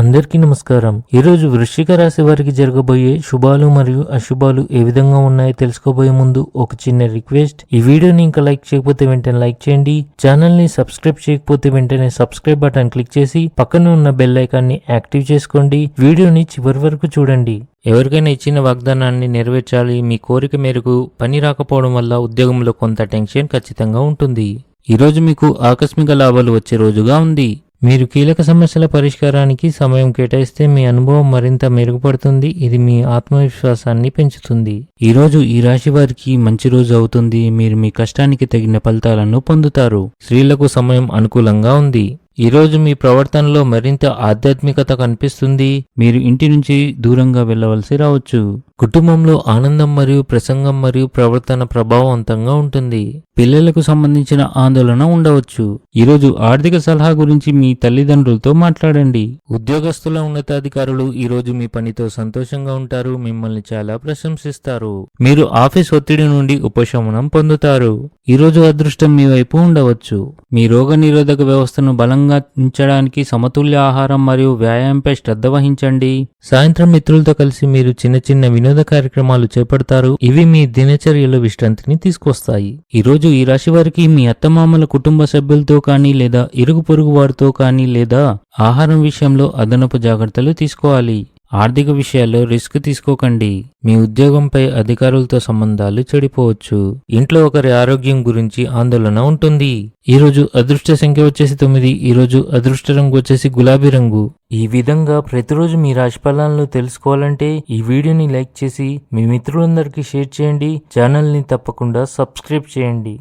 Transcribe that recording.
అందరికీ నమస్కారం. ఈరోజు వృశ్చిక రాశి వారికి జరగబోయే శుభాలు మరియు అశుభాలు ఏ విధంగా ఉన్నాయో తెలుసుకోబోయే ముందు ఒక చిన్న రిక్వెస్ట్. ఈ వీడియోని ఇంకా లైక్ చేయకపోతే వెంటనే లైక్ చేయండి. ఛానల్ని సబ్స్క్రైబ్ చేయకపోతే వెంటనే సబ్స్క్రైబ్ బటన్ క్లిక్ చేసి పక్కన ఉన్న బెల్ ఐకాన్ని యాక్టివ్ చేసుకోండి. వీడియోని చివరి వరకు చూడండి. ఎవరికైనా ఇచ్చిన వాగ్దానాన్ని నెరవేర్చాలి మీ కోరిక మేరకు పని రాకపోవడం వల్ల ఉద్యోగంలో కొంత టెన్షన్ ఖచ్చితంగా ఉంటుంది. ఈరోజు మీకు ఆకస్మిక లాభాలు వచ్చే రోజుగా ఉంది. మీరు కీలక సమస్యల పరిష్కారానికి సమయం కేటాయిస్తే మీ అనుభవం మరింత మెరుగుపడుతుంది. ఇది మీ ఆత్మవిశ్వాసాన్ని పెంచుతుంది. ఈరోజు ఈ రాశి వారికి మంచి రోజు అవుతుంది. మీరు మీ కష్టానికి తగిన ఫలితాలను పొందుతారు. స్త్రీలకు సమయం అనుకూలంగా ఉంది. ఈ రోజు మీ ప్రవర్తనలో మరింత ఆధ్యాత్మికత కనిపిస్తుంది. మీరు ఇంటి నుంచి దూరంగా వెళ్ళవలసి రావచ్చు. కుటుంబంలో ఆనందం మరియు ప్రసంగం మరియు ప్రవర్తన ప్రభావవంతంగా ఉంటుంది. పిల్లలకు సంబంధించిన ఆందోళన ఉండవచ్చు. ఈరోజు ఆర్థిక సలహా గురించి మీ తల్లిదండ్రులతో మాట్లాడండి. ఉద్యోగస్తుల ఉన్నతాధికారులు ఈరోజు మీ పనితో సంతోషంగా ఉంటారు. మిమ్మల్ని చాలా ప్రశంసిస్తారు. మీరు ఆఫీస్ ఒత్తిడి నుండి ఉపశమనం పొందుతారు. ఈరోజు అదృష్టం మీ వైపు ఉండవచ్చు. మీ రోగ నిరోధక వ్యవస్థను బలంగా ఉంచడానికి సమతుల్య ఆహారం మరియు వ్యాయామంపై శ్రద్ధ వహించండి. సాయంత్రం మిత్రులతో కలిసి మీరు చిన్న చిన్న వినోద కార్యక్రమాలు చేపడతారు. ఇవి మీ దినచర్యలో విశ్రాంతిని తీసుకొస్తాయి. ఈ రోజు ఈ రాశి వారికి మీ అత్తమామల కుటుంబ సభ్యులతో కానీ లేదా ఇరుగు పొరుగు వారితో కానీ లేదా ఆహారం విషయంలో అదనపు జాగ్రత్తలు తీసుకోవాలి. ఆర్థిక విషయాల్లో రిస్క్ తీసుకోకండి. మీ ఉద్యోగంపై అధికారులతో సంబంధాలు చెడిపోవచ్చు. ఇంట్లో ఒకరి ఆరోగ్యం గురించి ఆందోళన ఉంటుంది. ఈరోజు అదృష్ట సంఖ్య వచ్చేసి తొమ్మిది ఈరోజు అదృష్ట రంగు వచ్చేసి గులాబీ రంగు. ఈ విధంగా ప్రతిరోజు మీ రాశి ఫలాలను తెలుసుకోవాలంటే ఈ వీడియోని లైక్ చేసి మీ మిత్రులందరికీ షేర్ చేయండి. ఛానల్ని తప్పకుండా సబ్స్క్రైబ్ చేయండి.